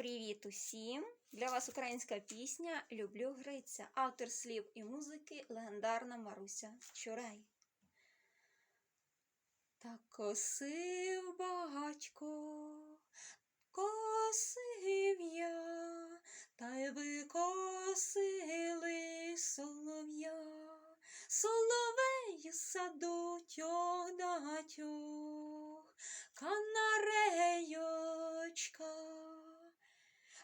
Привіт усім! Для вас українська пісня Люблю Гриця. Автор слів і музики легендарна Маруся Чурай. Так косив багатько, косив я, та й викосили солов'я. Соловею саду тьох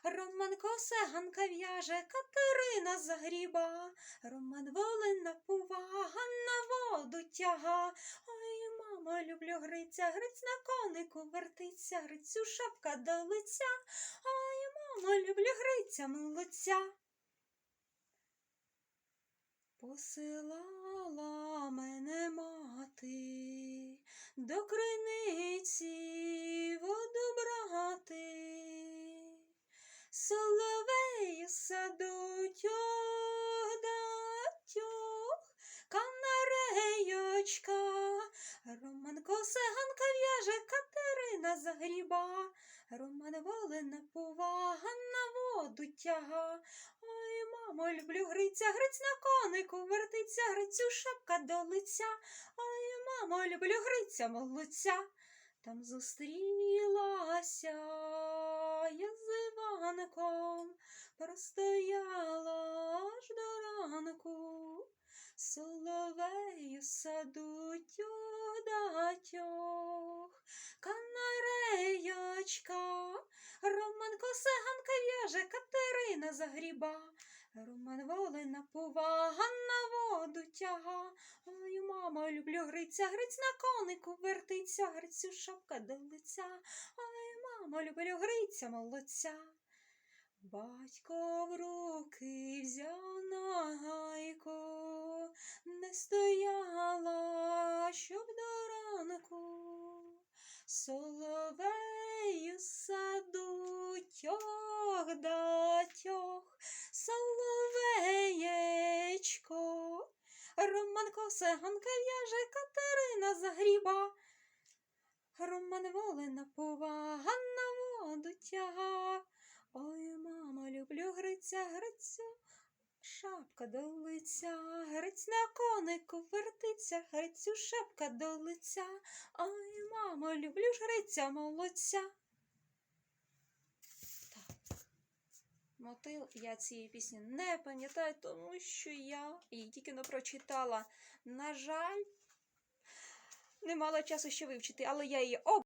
Роман косе ганка в'яже, Катерина загріба, Роман волин напува, Ганна воду тяга. Ой, мамо, люблю Гриця, Гриць на конику вертиться, Грицю шапка до лиця. Ой, мамо, люблю Гриця, молодця. Посилала мене канарейочка. Роман косе в'яже, Катерина загріба. Роман волин напува, Ганна воду тяга. Ой, мамо, люблю Гриця, Гриць на конику вертиться, Грицю шапка до лиця. Ой, мамо, люблю Гриця, молодця. Там зустрілася я з Іванком, простояла аж до ранку. Соловею саду тьох да тьох, канареєчка, Роман в'яже, Катерина загріба, Роман волин напува, Ганна воду тяга. Ой, мамо, люблю Гриця, Гриць на конику вертиться, Грицю шапка до лиця. Ой, мамо, люблю Гриця, молодця. Батько в руки взяв на гайку, Соловею саду тьох да тьох, соловеєчко. Роман косе ганка в'яже, Катерина загріба. Роман волин напува, Ганна воду тяга. Ой, мамо, люблю Гриця, Грицю, шапка до лиця, Гриць на конику вертиться, Грицю шапка до лиця. Ой, мамо, люблю ж Гриця, молодця. Так. Мотив я цієї пісні не пам'ятаю, тому що я її тільки не прочитала. На жаль, не мала часу ще вивчити, але я її об.